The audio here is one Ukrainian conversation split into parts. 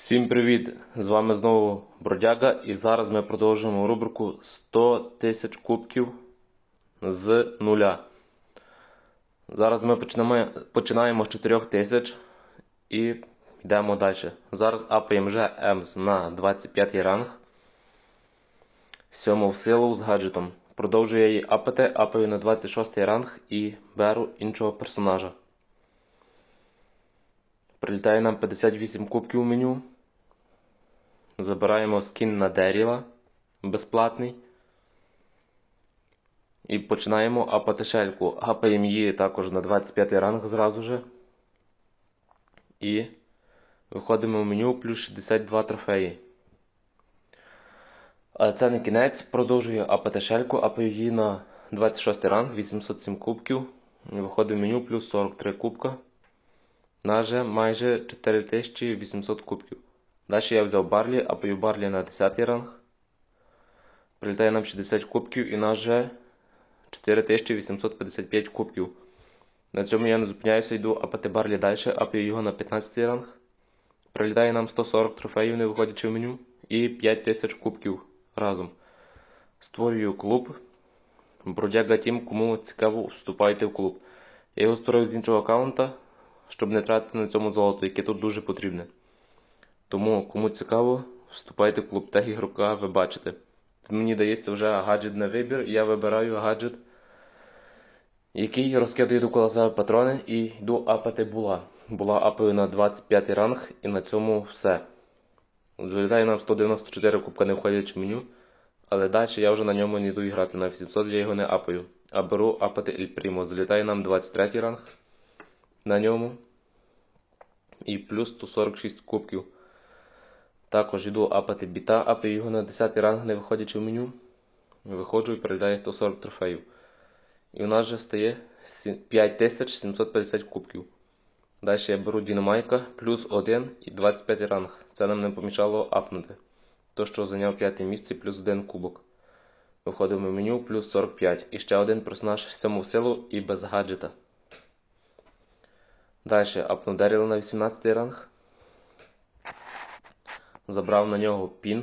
Всім привіт! З вами знову Бродяга, і зараз ми продовжуємо рубрику 100 тисяч кубків з нуля. Зараз ми починаємо, починаємо з 4 тисяч і йдемо далі. Зараз апаємо вже Емс на 25 ранг. Сьому в силу з гаджетом. Продовжую її апати, апаю на 26 ранг і беру іншого персонажа. Прилітає нам 58 кубків у меню. Забираємо скін на Деріла безплатний. І починаємо апати шельку. Апаємо її також на 25 ранг зразу же. І виходимо в меню плюс 62 трофеї. Це не кінець. Продовжую апати шельку, апаю її на 26 ранг, 807 кубків. Виходимо в меню плюс 43 кубка. Наже майже 4800 кубків. Далі я взяв Барлі, апаю Барлі на 10 ранг. Прилітає нам 60 кубків і наже 4855 кубків. На цьому я не зупиняюся, йду апати Барлі далі, апаю його на 15 ранг. Прилітає нам 140 трофеїв, не виходячи в меню, і 5000 кубків разом. Створюю клуб. Бродяга Тім, кому цікаво, вступайте в клуб. Я його створив з іншого аккаунта, щоб не тратити на цьому золото, яке тут дуже потрібне. Тому, кому цікаво, вступайте в клуб тех ігрока, ви бачите. Тут мені дається вже гаджет на вибір, я вибираю гаджет, який розкидаю довкола себе патрони і йду апати була. Була апою на 25 ранг і на цьому все. Залітає нам 194 кубка не входячи в меню, але далі я вже на ньому не йду грати. На 800 я його не апаю. А беру апати Ель Прімо. Залітає нам 23 ранг на ньому. І плюс 146 кубків. Також йду апати біта, апаю його на 10 ранг, не виходячи в меню. Виходжу і передаю 140 трофеїв. І у нас вже стає 5750 кубків. Далі я беру Дінамайка плюс 1 і 25 ранг. Це нам не помішало апнути. То, що зайняв 5 місце плюс 1 кубок. Виходимо в меню плюс 45. І ще один персонаж 7 в силу і без гаджета. Далі апнув Деріла на 18 ранг. Забрав на нього пін,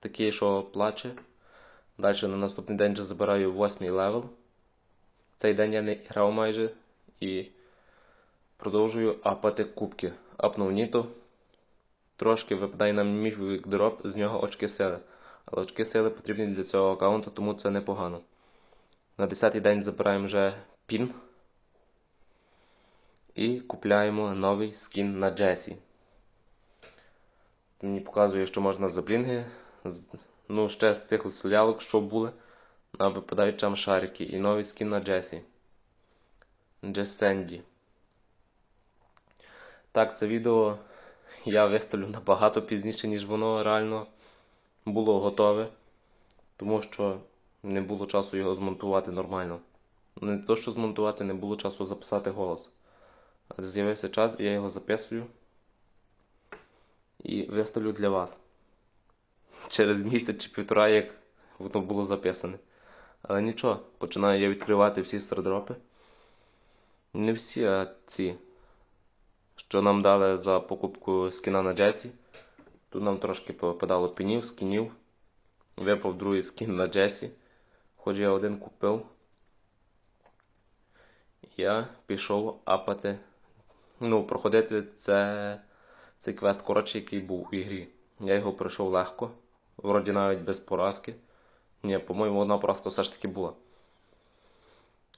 такий, що плаче. Далі на наступний день вже забираю 8 левел. Цей день я не грав майже і продовжую апати кубки. Апнув Ніто. Трошки випадає нам міфік дроп, з нього очки сили. Але очки сили потрібні для цього аккаунту, тому це непогано. На 10-й день забираємо вже пін. І купляємо новий скін на Джесі. Мені показує, що можна за блінги. Ну, ще з тих селялок, що були. Нам випадають шарики і новий скін на Джесі. Джесенді. Так, це відео я виставлю набагато пізніше, ніж воно реально було готове. Тому що не було часу його змонтувати нормально. Не то, що змонтувати, не було часу записати голос. З'явився час, і я його записую і виставлю для вас. Через місяць чи півтора, як воно було записане. Але нічого, починаю я відкривати всі стардропи. Не всі, а ці, що нам дали за покупку скіна на Джесі. Тут нам трошки попадало пінів, скінів. Випав другий скін на Джесі. Хоч я один купив. Я пішов апати. Ну, проходити це, цей квест, коротше, який був у ігрі. Я його пройшов легко. Вроді навіть без поразки. Ні, по-моєму, одна поразка все ж таки була.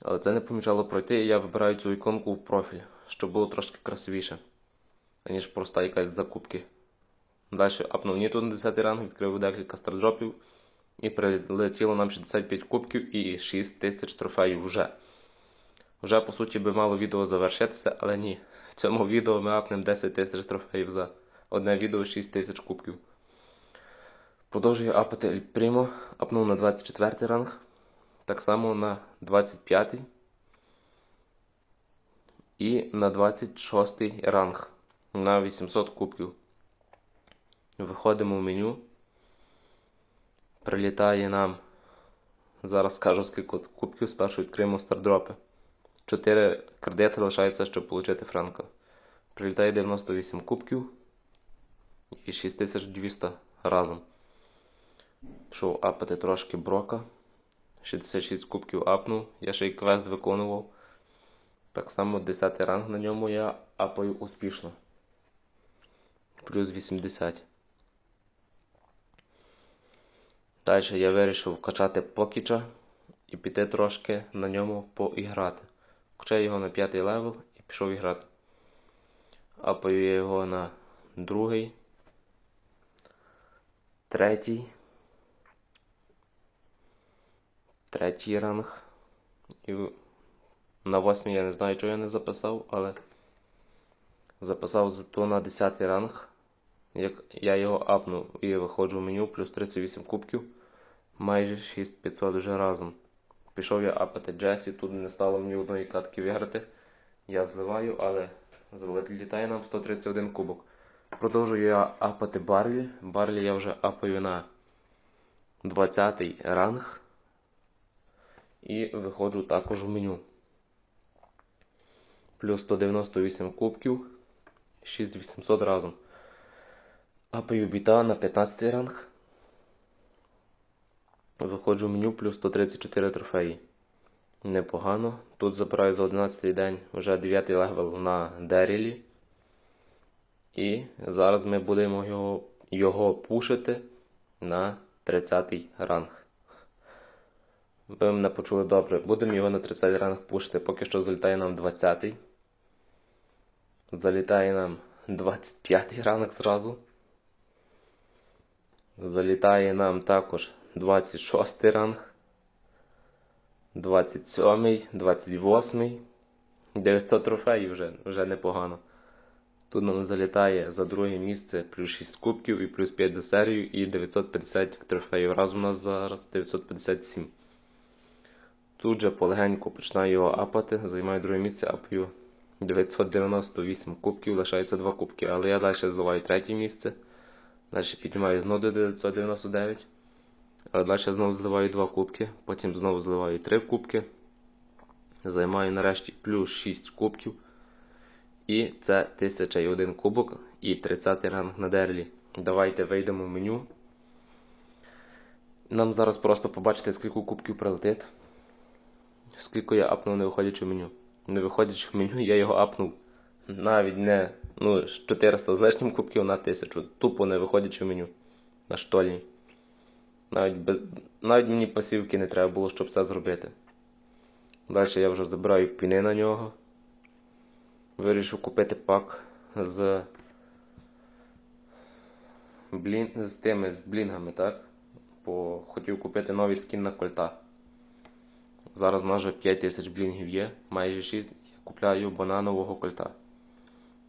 Але це не помічало пройти, і я вибираю цю іконку в профіль, щоб було трошки красивіше, аніж проста якась закупки. Далі апнув Ніту на 10 ранг, відкрив декілька стардропів і прилетіло нам 65 кубків і 6 тисяч трофеїв вже. Вже, по суті, би мало відео завершитися, але ні. В цьому відео ми апнемо 10 тисяч трофеїв за одне відео 6 тисяч кубків. Продовжую апати Ель Прімо, апнув на 24 ранг, так само на 25 і на 26 ранг на 800 кубків. Виходимо в меню. Прилітає нам. Зараз скажу скільки кубків, спершу відкриємо стардропи. 4 кредити лишається, щоб отримати франка. Прилітає 98 кубків. і 6200 разом. Пішов апати трошки брока. 66 кубків апнув. Я ще й квест виконував. Так само 10 ранг на ньому я апаю успішно. Плюс 80. Далі я вирішив качати покіча і піти трошки на ньому поіграти. Качаю його на п'ятий левел і пішов іграти. Апаю я його на другий, третій, третій ранг. І на восьмій я не знаю, чого я не записав, але записав зато на 10 ранг. Як я його апнув і виходжу в меню, плюс 38 кубків, майже 6500 вже разом. Пішов я апати Джесі, тут не стало мені одної катки виграти. Я зливаю, але залітає нам 131 кубок. Продовжую я апати Барлі. Барлі я вже апаю на 20 ранг. І виходжу також в меню. Плюс 198 кубків, 6800 разом. Апаю біта на 15 ранг. Виходжу в меню плюс 134 трофеї. Непогано. Тут забираю за 11 день вже 9 левел на Дерілі. І зараз ми будемо його, його пушити на 30 ранг. Ви мене почули добре. Будемо його на 30 ранг пушити. Поки що залітає нам 20. Залітає нам 25 ранг зразу. Залітає нам також 26 ранг. 27, 28. 900 трофеїв вже, вже непогано. Тут нам залітає за друге місце плюс 6 кубків і плюс 5 за серію і 950 трофеїв. Разом у нас зараз 957. Тут же полегенько починаю його апати, займаю друге місце, апаю 998 кубків, лишається 2 кубки, але я далі зливаю третє місце. Далі піднімаю знову до 999. Далі знову зливаю 2 кубки, потім знову зливаю 3 кубки. Займаю нарешті плюс 6 кубків. І це 1001 кубок і 30 ранг на дерлі. Давайте вийдемо в меню. Нам зараз просто побачити, скільки кубків прилетить. Скільки я апнув, не виходячи в меню. Не виходячи в меню, я його апнув навіть не ну, з 400 з лишнім кубків на 1000. Тупо не виходячи в меню на штольні. Навіть без... навіть мені пасівки не треба було, щоб це зробити. Далі я вже забираю піни на нього. Вирішив купити пак з блін... з тими з блінгами, так? Бо хотів купити новий скін на кольта. Зараз майже 5 тисяч блінгів є, майже 6 я купляю бананового кольта.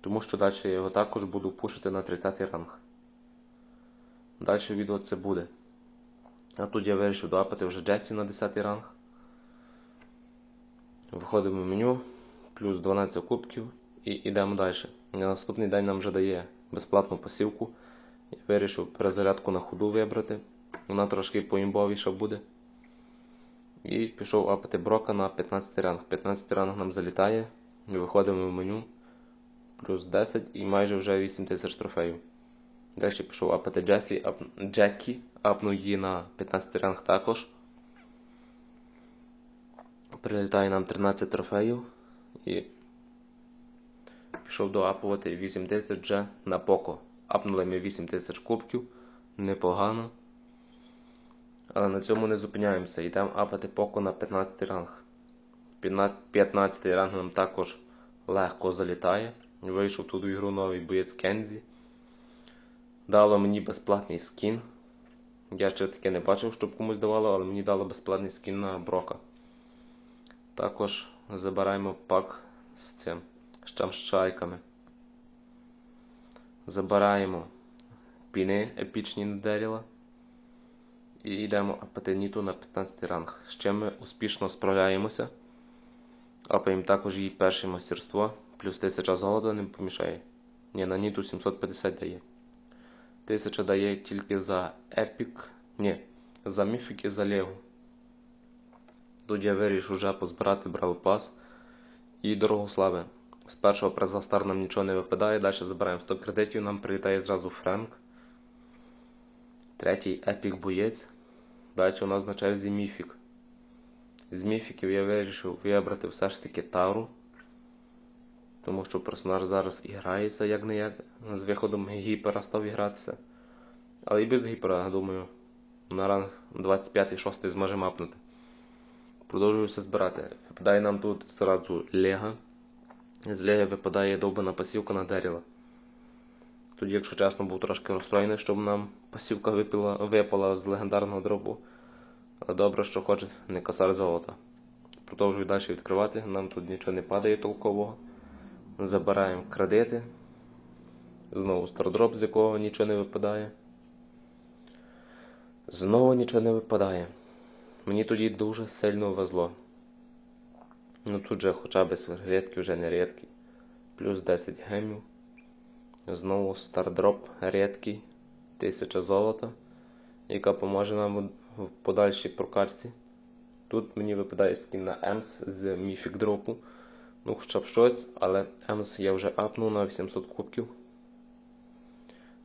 Тому що далі я його також буду пушити на 30 ранг. Далі відео це буде. А тут я вирішив доапати вже Джесі на 10 ранг. Виходимо в меню, плюс 12 кубків і йдемо далі. На наступний день нам вже дає безплатну посівку. Я вирішив перезарядку на ходу вибрати. Вона трошки поімбовіша буде. І пішов апати брока на 15 ранг. 15 ранг нам залітає. Виходимо в меню. Плюс 10 і майже вже 8 тисяч трофеїв. Далі пішов апати Джесі, ап... Джекі, апнув її на 15 ранг також. Прилітає нам 13 трофеїв і пішов доапувати 8 тисяч вже на поко. Апнули ми 8 тисяч кубків. Непогано. Але на цьому не зупиняємося. Йдемо апати поко на 15 ранг. 15 ранг нам також легко залітає. Вийшов тут у ігру новий боєць Кензі. Дало мені безплатний скін. Я ще таке не бачив, щоб комусь давало, але мені дало безплатний скін на Брока. Також забираємо пак з цим з чамщайками. Забираємо піни епічні на Деріла. І йдемо апатеніту на 15 ранг. З чим ми успішно справляємося. Апаємо також її перше мастерство. Плюс 1000 золота не помішає. Ні, на ніту 750 дає. 1000 дає тільки за епік. Ні, за міфік і за легу. Тут я вирішив вже позбирати Брал Пас і дорогу слави. З першого приза стар нам нічого не випадає, далі забираємо 100 кредитів, нам прилітає зразу Френк. Третій епік боєць. Далі у нас на черзі міфік. З міфіків я вирішив вибрати все ж таки Тару. Тому що персонаж зараз і грається як не як. З виходом гіпера став гратися. Але і без гіпера, думаю, на ранг 25-6 зможемо апнути. Продовжуюся збирати. Випадає нам тут зразу Лега. З Леги випадає довбана пасівка на Деріла. Тоді, якщо чесно, був трошки розстроєний, щоб нам пасівка випала, випала з легендарного дробу. Але добре, що хоче не косар золота. Продовжую далі відкривати, нам тут нічого не падає толкового. Забираємо кредити. Знову стардроп, з якого нічого не випадає. Знову нічого не випадає. Мені тоді дуже сильно везло. Ну тут же хоча б рідкі, вже не рідкі. Плюс 10 гемів. Знову стардроп рідкий. 1000 золота, яка поможе нам в подальшій прокачці. Тут мені випадає скін на Емс з міфік дропу. Ну, хоча б щось, але Емс я вже апнув на 800 кубків.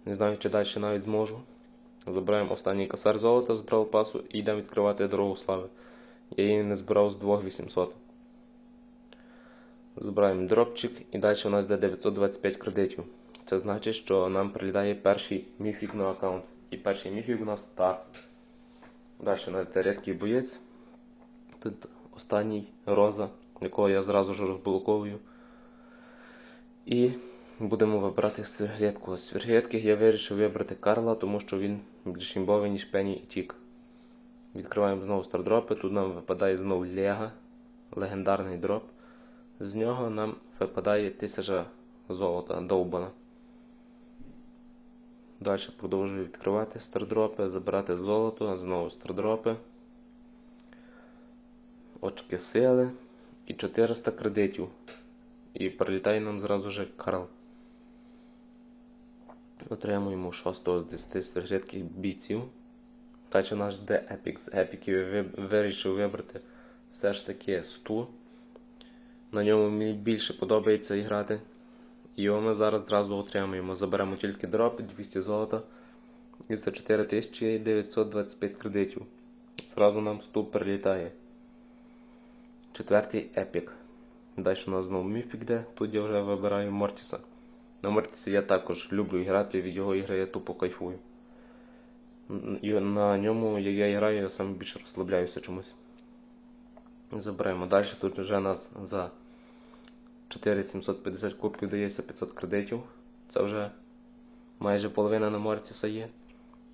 Не знаю, чи далі навіть зможу. Забираємо останній косар золота з бралпасу і йдемо відкривати дорогу слави. Я її не збирав з 2800. Забираємо дропчик і далі у нас йде 925 кредитів. Це значить, що нам прилітає перший міфік на аккаунт. І перший міфік у нас стар. Далі у нас йде рідкий боєць. Тут останній роза, якого я зразу ж розблоковую. І будемо вибирати свіргетку. З свіргетки я вирішив вибрати Карла, тому що він більш імбовий, ніж Пені і Тік. Відкриваємо знову стардропи. Тут нам випадає знову Лега, легендарний дроп. З нього нам випадає 1000 золота довбана. Далі продовжую відкривати стардропи, забирати золото, знову стардропи, очки сили і 400 кредитів. І прилітає нам зразу же Карл. Отримуємо 6 з 10 рідких бійців. Далі у нас жде епік. З епіків вирішив вибрати все ж таки 100. На ньому мені більше подобається грати. Його ми зараз одразу отримуємо. Заберемо тільки дроп 200 золота і за 4925 кредитів. Зразу нам ступ прилітає. Четвертий епік. Далі у нас знову міфік де. Тут я вже вибираю Мортіса. На Мортісі я також люблю грати, від його ігри я тупо кайфую. І на ньому як я граю, я саме більше розслабляюся чомусь. Забираємо. Далі тут вже нас за 4750 кубків дається 500 кредитів. Це вже майже половина на Мортіса є.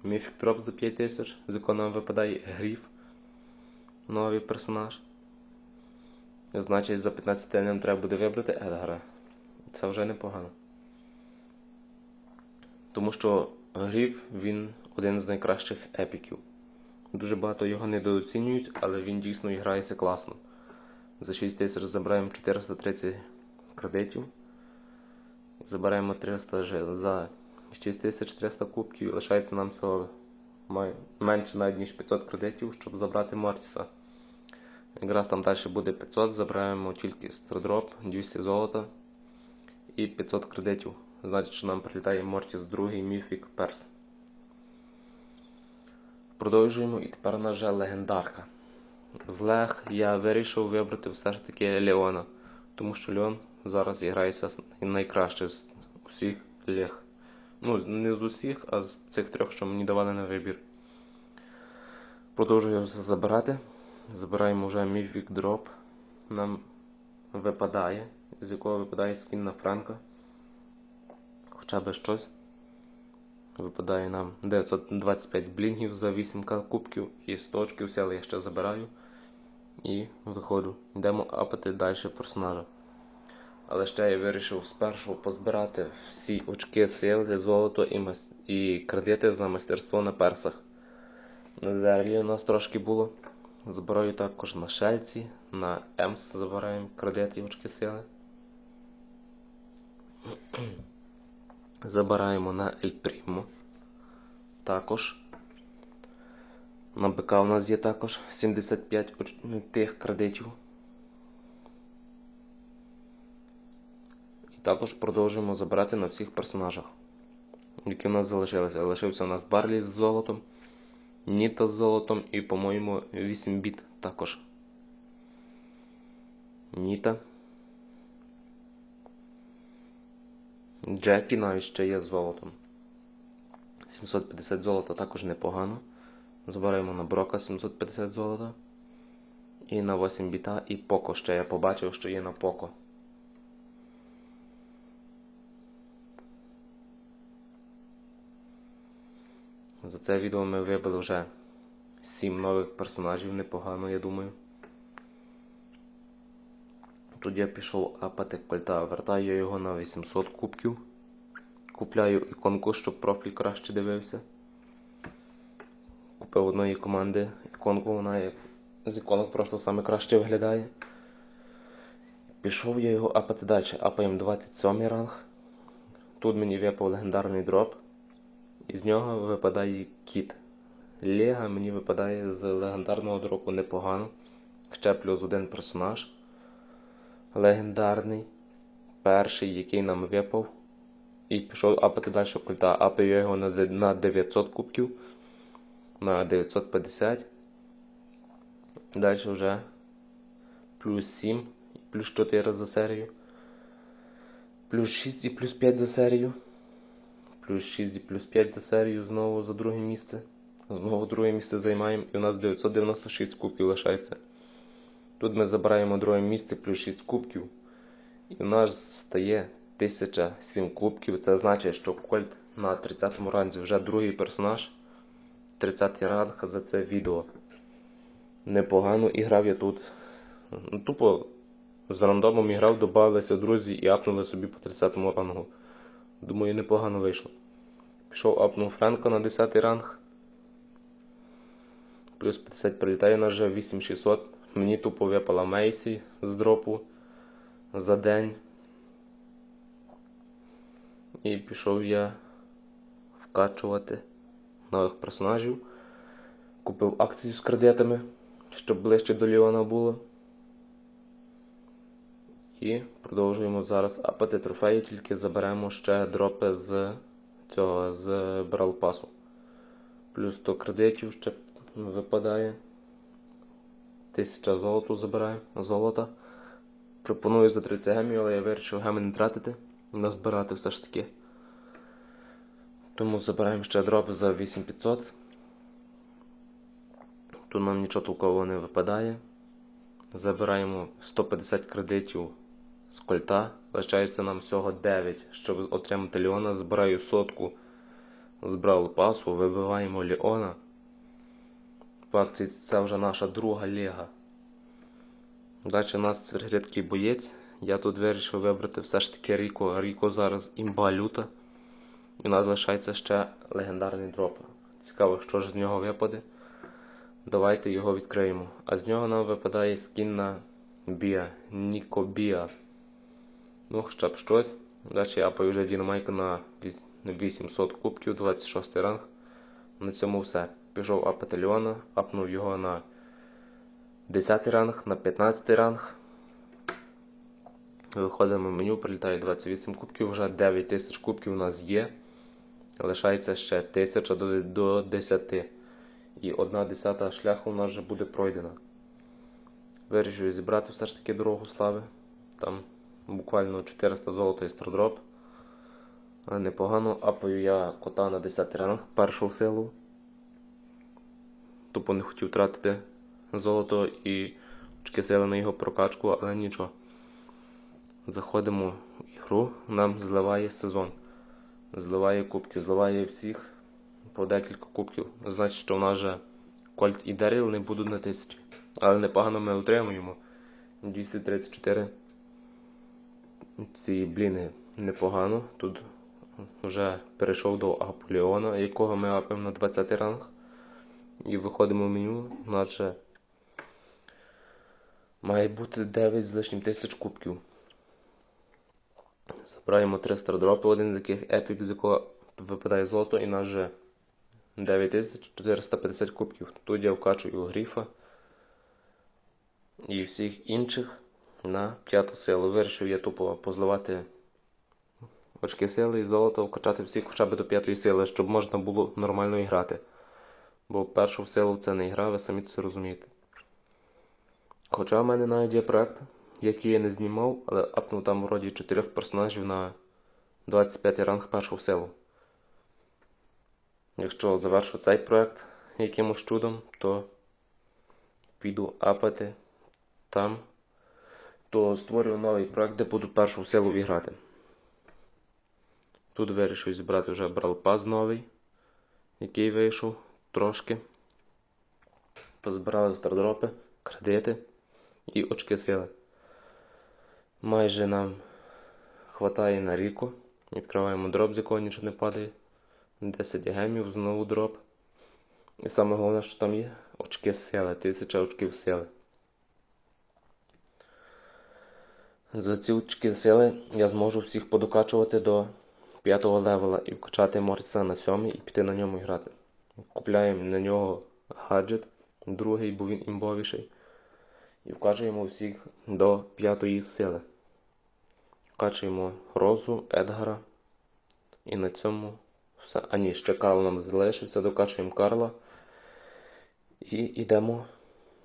Міфік дроп за 5000, з якого випадає гріф. Новий персонаж. Значить, за 15 нам треба буде вибрати Едгара. Це вже непогано. Тому що гріф він один з найкращих епіків. Дуже багато його недооцінюють, але він дійсно грається класно. За 6 тисяч забираємо 430 кредитів. Забираємо 300 жил за 6300 кубків лишається нам всього менше навіть ніж 500 кредитів, щоб забрати Мортіса. Якраз там далі буде 500, забираємо тільки стардроп, 200 золота і 500 кредитів. Значить, що нам прилітає Мортіс другий міфік перс. Продовжуємо і тепер на жаль легендарка. З Лег я вирішив вибрати все ж таки Леона, тому що Леон зараз грається найкраще з усіх лег. Ну, не з усіх, а з цих трьох, що мені давали на вибір. Продовжую забирати. Забираємо вже Mythic Drop. Нам випадає, з якого випадає скін на Франка. Хоча б щось. Випадає нам 925 блінгів за 8к кубків і 100 очків сели я ще забираю. І виходжу. Йдемо апати далі персонажа. Але ще я вирішив спершу позбирати всі очки сили, золото і мас... і кредити за мастерство на персах. Далі у нас трошки було. Збираю також на шельці, на Емс забираємо кредити і очки сили. Забираємо на Ель Прімо. Також. На БК у нас є також 75 тих кредитів. І Також продовжуємо забирати на всіх персонажах, які в нас залишилися. Лишився у нас Барлі з золотом, Ніта з золотом і, по-моєму, 8 біт також. Ніта. Джекі навіть ще є з золотом. 750 золота також непогано. Забираємо на Брока 750 золота. І на 8 біта, і Поко ще я побачив, що є на Поко. За це відео ми вибили вже 7 нових персонажів, непогано, я думаю. Тут я пішов апати кольта, вертаю його на 800 кубків. Купляю іконку, щоб профіль краще дивився. Купив одної команди іконку, вона як з іконок просто саме краще виглядає. Пішов я його апати далі. Апаємо 27 ранг. Тут мені випав легендарний дроп. Із нього випадає кіт. Лега мені випадає з легендарного дропу непогано. Ще плюс один персонаж. Легендарний. Перший, який нам випав. І пішов апати далі культа. Апаю я його на 900 кубків. На 950. Далі вже плюс 7, плюс 4 за серію. Плюс 6 і плюс 5 за серію. Плюс 6 і плюс 5 за серію знову за друге місце. Знову друге місце займаємо і у нас 996 кубків лишається. Тут ми забираємо друге місце плюс 6 кубків. І у нас стає 1007 кубків. Це значить, що Кольт на 30 му ранзі вже другий персонаж. 30 ранг за це відео. Непогано і грав я тут. Ну, Тупо з рандомом і грав, додавалися друзі і апнули собі по 30 рангу. Думаю, непогано вийшло. Пішов апнув Френка на 10 ранг. Плюс 50 прилітає на вже 8600. Мені тупо випала Мейсі з дропу за день. І пішов я вкачувати нових персонажів. Купив акцію з кредитами, щоб ближче до Ліона було. І продовжуємо зараз апати трофеї, тільки заберемо ще дропи з цього з Брал Пасу. Плюс 100 кредитів ще випадає. 1000 золоту забираю, золота. Пропоную за 30 гемів, але я вирішив геми не тратити, назбирати все ж таки. Тому забираємо ще дроп за 8500. Тут нам нічого толкового не випадає. Забираємо 150 кредитів з кольта. Лишається нам всього 9, щоб отримати Ліона. Збираю сотку з Брал Пасу, вибиваємо Ліона. По акції це вже наша друга ліга. Далі у нас рідкий боєць. Я тут вирішив вибрати все ж таки Ріко. Ріко зараз імба люта. І у нас лишається ще легендарний дроп. Цікаво, що ж з нього випаде. Давайте його відкриємо. А з нього нам випадає скін на Біа. Ніко Біа. Ну, хоча б щось. Далі я вже Дінамайка на на 800 кубків, 26 ранг. На цьому все. Пішов апати апнув його на 10 ранг, на 15 ранг. Виходимо в меню, прилітає 28 кубків, вже 9 тисяч кубків у нас є. Лишається ще 1000 до, до 10. І одна десята шляху у нас вже буде пройдена. Вирішую зібрати все ж таки дорогу слави. Там буквально 400 золота і стардроп. Але непогано апаю я кота на 10 ранг, першу силу. Тупо не хотів тратити золото і очки сили на його прокачку, але нічого. Заходимо в ігру, нам зливає сезон. Зливає кубки, зливає всіх по декілька кубків. Значить, що в нас вже Кольт і Деріл не будуть на тисячі. Але непогано ми отримуємо. 234. Ці бліни непогано. Тут вже перейшов до Аполеона, якого ми апимо на 20 ранг. І виходимо в меню, наче має бути 9 з лишнім тисяч кубків. Забираємо 300 дропи, один з яких епік, з якого випадає золото, і нас вже 9450 кубків. Тут я вкачую гріфа і всіх інших на п'яту силу. Вирішив я тупо позливати очки сили і золото вкачати всіх хоча б до п'ятої сили, щоб можна було нормально грати. Бо першу силу це не гра, ви самі це розумієте. Хоча в мене навіть є проект, який я не знімав, але апнув там вроді чотирьох персонажів на 25 ранг першу силу. Якщо завершу цей проект якимось чудом, то піду апати там, то створю новий проект, де буду першу силу грати. Тут вирішив зібрати вже бралпаз новий, який вийшов трошки. Позбирали стардропи, кредити і очки сили. Майже нам хватає на ріку. Відкриваємо дроп, з якого нічого не падає. 10 гемів, знову дроп. І саме головне, що там є очки сили, 1000 очків сили. За ці очки сили я зможу всіх подокачувати до 5 левела і вкачати Морса на 7 і піти на ньому грати. Купляємо на нього гаджет, другий, бо він імбовіший. І вкачуємо всіх до 5 сили. Вкачуємо Розу, Едгара. І на цьому все. А ні, ще Карл нам залишився, докачуємо Карла. І йдемо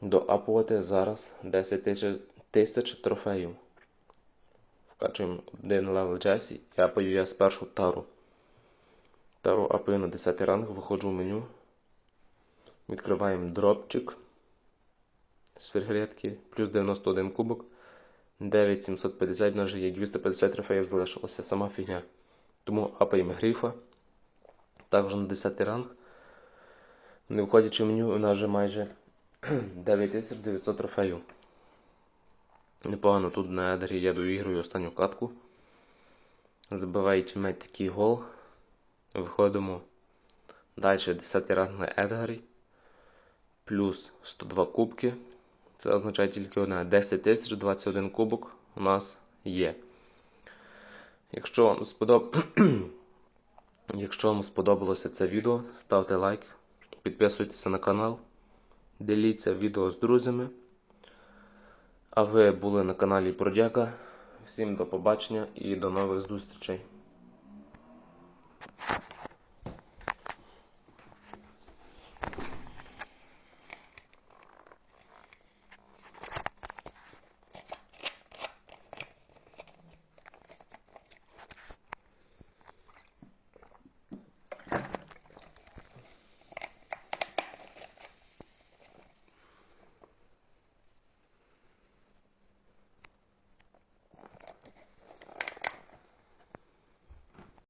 доапувати зараз 10 тисяч, тисяч трофеїв. Вкачуємо один левел Джесі і апаю я спершу тару. Тару апаю на 10 ранг, виходжу в меню. Відкриваємо дропчик з фергретки, плюс 91 кубок. 9750, в нас же є 250 трофеїв залишилося, сама фігня. Тому апаємо грифа. Також на 10 ранг. Не виходячи в меню, у нас вже майже 9900 трофеїв. Непогано тут на Едері я доігрую останню катку. Забиває тімейт такий гол. Виходимо далі 10 ранг на Едгарі. Плюс 102 кубки. Це означає тільки одне 10 тисяч 21 кубок у нас є. Якщо вам сподоб... Якщо вам сподобалося це відео, ставте лайк, підписуйтеся на канал, діліться відео з друзями. А ви були на каналі Продяка. Всім до побачення і до нових зустрічей.